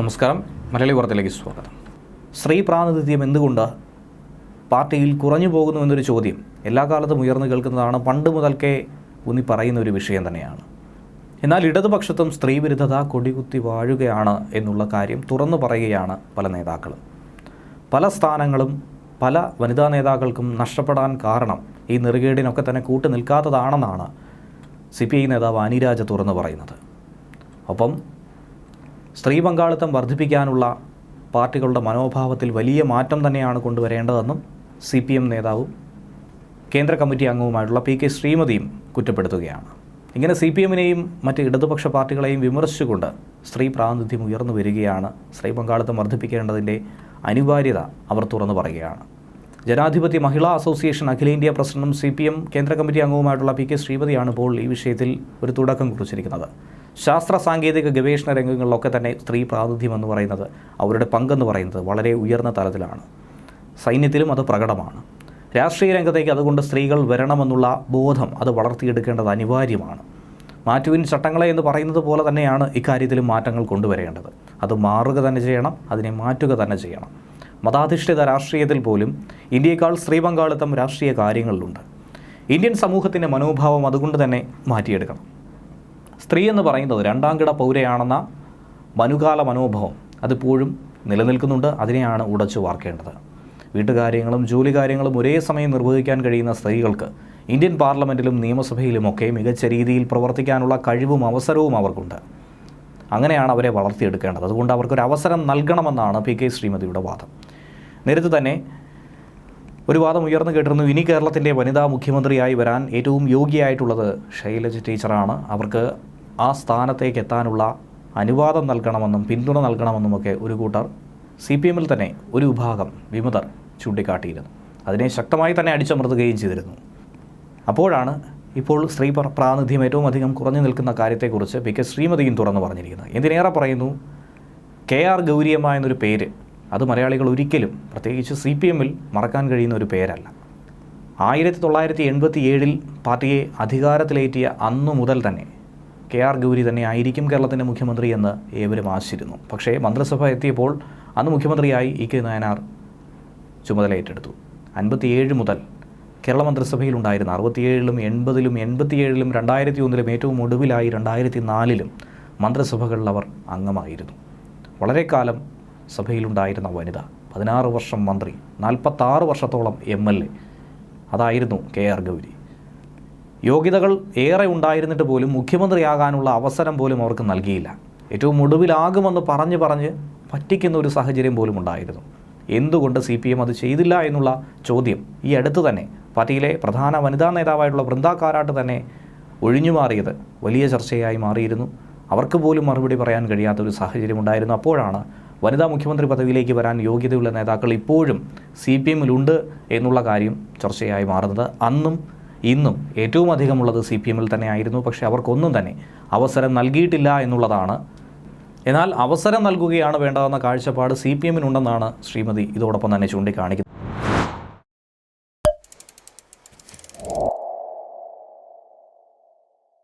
നമസ്കാരം. മലയാളി വാർത്തയിലേക്ക് സ്വാഗതം. സ്ത്രീ പ്രാതിനിധ്യം എന്തുകൊണ്ട്? പാർട്ടിയിൽ കുറഞ്ഞു പോകുന്നു എന്നൊരു ചോദ്യം എല്ലാ കാലത്തും ഉയർന്നു കേൾക്കുന്നതാണ്. പണ്ട് മുതൽക്കേ ഊന്നി പറയുന്ന ഒരു വിഷയം തന്നെയാണ്. എന്നാൽ ഇടതുപക്ഷത്തും സ്ത്രീ വിരുദ്ധത കൊടികുത്തി വാഴുകയാണ് എന്നുള്ള കാര്യം തുറന്നു പറയുകയാണ് പല നേതാക്കളും. പല സ്ഥാനങ്ങളും പല വനിതാ നേതാക്കൾക്കും നഷ്ടപ്പെടാൻ കാരണം ഈ നെറുകേടിനൊക്കെ തന്നെ കൂട്ടു നിൽക്കാത്തതാണെന്നാണ് സി പി ഐ നേതാവ് അനിരാജ തുറന്നു പറയുന്നത്. ഒപ്പം സ്ത്രീ പങ്കാളിത്തം വർദ്ധിപ്പിക്കാനുള്ള പാർട്ടികളുടെ മനോഭാവത്തിൽ വലിയ മാറ്റം തന്നെയാണ് കൊണ്ടുവരേണ്ടതെന്നും സി പി എം നേതാവും കേന്ദ്ര കമ്മിറ്റി അംഗവുമായിട്ടുള്ള പി കെ ശ്രീമതിയും കുറ്റപ്പെടുത്തുകയാണ്. ഇങ്ങനെ സി പി എമ്മിനെയും മറ്റ് ഇടതുപക്ഷ പാർട്ടികളെയും വിമർശിച്ചുകൊണ്ട് സ്ത്രീ പ്രാതിനിധ്യം ഉയർന്നു വരികയാണ്. സ്ത്രീ പങ്കാളിത്തം വർദ്ധിപ്പിക്കേണ്ടതിന്റെ അനിവാര്യത അവർ തുറന്നു പറയുകയാണ്. ജനാധിപത്യ മഹിളാ അസോസിയേഷൻ അഖിലേന്ത്യാ പ്രസിഡന്റും സി പി എം കേന്ദ്ര കമ്മിറ്റി അംഗവുമായിട്ടുള്ള പി കെ ശ്രീമതിയാണ് ഇപ്പോൾ ഈ വിഷയത്തിൽ ഒരു തുടക്കം കുറിച്ചിരിക്കുന്നത്. ശാസ്ത്ര സാങ്കേതിക ഗവേഷണ രംഗങ്ങളിലൊക്കെ തന്നെ സ്ത്രീ പ്രാതിനിധ്യം എന്ന് പറയുന്നത് അവരുടെ പങ്കെന്ന് പറയുന്നത് വളരെ ഉയർന്ന തലത്തിലാണ്. സൈന്യത്തിലും അത് പ്രകടമാണ്. രാഷ്ട്രീയ രംഗത്തേക്ക് അതുകൊണ്ട് സ്ത്രീകൾ വരണമെന്നുള്ള ബോധം അത് വളർത്തിയെടുക്കേണ്ടത് അനിവാര്യമാണ്. മാറ്റുവിൻ ചട്ടങ്ങളെ എന്ന് പറയുന്നത് പോലെ തന്നെയാണ് ഇക്കാര്യത്തിലും മാറ്റങ്ങൾ കൊണ്ടുവരേണ്ടത്. അത് മാറുക തന്നെ ചെയ്യണം അതിനെ മാറ്റുക തന്നെ ചെയ്യണം. മതാധിഷ്ഠിത രാഷ്ട്രീയത്തിൽ പോലും ഇന്ത്യയേക്കാൾ സ്ത്രീ പങ്കാളിത്തം രാഷ്ട്രീയ കാര്യങ്ങളിലുണ്ട്. ഇന്ത്യൻ സമൂഹത്തിന്റെ മനോഭാവം അതുകൊണ്ട് തന്നെ മാറ്റിയെടുക്കണം. സ്ത്രീ എന്ന് പറയുന്നത് രണ്ടാം കിട പൗരയാണെന്ന മനുകാല മനോഭാവം അതിപ്പോഴും നിലനിൽക്കുന്നുണ്ട്. അതിനെയാണ് ഉടച്ചു വാർക്കേണ്ടത്. വീട്ടുകാര്യങ്ങളും ജോലി കാര്യങ്ങളും ഒരേ സമയം നിർവഹിക്കാൻ കഴിയുന്ന സ്ത്രീകൾക്ക് ഇന്ത്യൻ പാർലമെന്റിലും നിയമസഭയിലുമൊക്കെ മികച്ച രീതിയിൽ പ്രവർത്തിക്കാനുള്ള കഴിവും അവസരവും അവർക്കുണ്ട്. അങ്ങനെയാണ് അവരെ വളർത്തിയെടുക്കേണ്ടത്. അതുകൊണ്ട് അവർക്കൊരു അവസരം നൽകണമെന്നാണ് പി കെ ശ്രീമതിയുടെ വാദം. നേരത്തെ തന്നെ ഒരു വാദം ഉയർന്നു കേട്ടിരുന്നു. ഇനി കേരളത്തിന്റെ വനിതാ മുഖ്യമന്ത്രിയായി വരാൻ ഏറ്റവും യോഗ്യയായിട്ടുള്ളത് ശൈലജ ടീച്ചറാണ്. അവർക്ക് ആ സ്ഥാനത്തേക്ക് എത്താനുള്ള അനുവാദം നൽകണമെന്നും പിന്തുണ നൽകണമെന്നുമൊക്കെ ഒരു കൂട്ടർ സി പി എമ്മിൽ തന്നെ ഒരു വിഭാഗം വിമതർ ചൂണ്ടിക്കാട്ടിയിരുന്നു. അതിനെ ശക്തമായി തന്നെ അടിച്ചമർത്തുകയും ചെയ്തിരുന്നു. അപ്പോഴാണ് ഇപ്പോൾ സ്ത്രീ പ്ര- പ്രാതിനിധ്യം ഏറ്റവും അധികം കുറഞ്ഞു നിൽക്കുന്ന കാര്യത്തെക്കുറിച്ച് പി കെ ശ്രീമതിയും തുറന്നു പറഞ്ഞിരിക്കുന്നത്. എന്തിനേറെ പറയുന്നു? കെ ആർ ഗൗരിയമ്മ എന്നൊരു പേര് അത് മലയാളികൾ ഒരിക്കലും പ്രത്യേകിച്ച് സി പി എമ്മിൽ മറക്കാൻ കഴിയുന്ന ഒരു പേരല്ല. ആയിരത്തി തൊള്ളായിരത്തി എൺപത്തി ഏഴിൽ പാർട്ടിയെ അധികാരത്തിലേറ്റിയ അന്നു മുതൽ തന്നെ കെ ആർ ഗൗരി തന്നെ ആയിരിക്കും കേരളത്തിന്റെ മുഖ്യമന്ത്രി എന്ന് ഏവരും ആശിച്ചിരുന്നു. പക്ഷേ മന്ത്രിസഭ എത്തിയപ്പോൾ അന്ന് മുഖ്യമന്ത്രിയായി ഇ കെ നയനാർ ചുമതല ഏറ്റെടുത്തു അൻപത്തിയേഴ് മുതൽ കേരള മന്ത്രിസഭയിലുണ്ടായിരുന്ന അറുപത്തിയേഴിലും എൺപതിലും എൺപത്തിയേഴിലും രണ്ടായിരത്തി ഒന്നിലും ഏറ്റവും ഒടുവിലായി രണ്ടായിരത്തി നാലിലും മന്ത്രിസഭകളിൽ അവർ അംഗമായിരുന്നു. വളരെ കാലം സഭയിലുണ്ടായിരുന്ന വനിത. പതിനാറ് വർഷം മന്ത്രി നാൽപ്പത്താറ് വർഷത്തോളം എം എൽ എ. അതായിരുന്നു കെ ആർ ഗൗരി. യോഗ്യതകൾ ഏറെ ഉണ്ടായിരുന്നിട്ട് പോലും മുഖ്യമന്ത്രിയാകാനുള്ള അവസരം പോലും അവർക്ക് നൽകിയില്ല. ഏറ്റവും ഒടുവിലാകുമെന്ന് പറഞ്ഞ് പറഞ്ഞ് പറ്റിക്കുന്ന ഒരു സാഹചര്യം പോലും ഉണ്ടായിരുന്നു. എന്തുകൊണ്ട് സി പി എം അത് ചെയ്തില്ല എന്നുള്ള ചോദ്യം ഈ അടുത്ത് തന്നെ പാർട്ടിയിലെ പ്രധാന വനിതാ നേതാവായിട്ടുള്ള വൃന്ദ കാരാട്ട് തന്നെ ഒഴിഞ്ഞു മാറിയത് വലിയ ചർച്ചയായി മാറിയിരുന്നു. അവർക്ക് പോലും മറുപടി പറയാൻ കഴിയാത്ത ഒരു സാഹചര്യം ഉണ്ടായിരുന്നു. അപ്പോഴാണ് വനിതാ മുഖ്യമന്ത്രി പദവിയിലേക്ക് വരാൻ യോഗ്യതയുള്ള നേതാക്കൾ ഇപ്പോഴും സി പി എമ്മിലുണ്ട് എന്നുള്ള കാര്യം ചർച്ചയായി മാറുന്നത്. അന്നും ഇന്നും ഏറ്റവും അധികമുള്ളത് സി പി എമ്മിൽ തന്നെ ആയിരുന്നു പക്ഷേ അവർക്കൊന്നും തന്നെ അവസരം നൽകിയിട്ടില്ല എന്നുള്ളതാണ്. എന്നാൽ അവസരം നൽകുകയാണ് വേണ്ടതെന്ന കാഴ്ചപ്പാട് സി പി എമ്മിനുണ്ടെന്നാണ് ശ്രീമതി ഇതോടൊപ്പം തന്നെ ചൂണ്ടിക്കാണിക്കുന്നത്.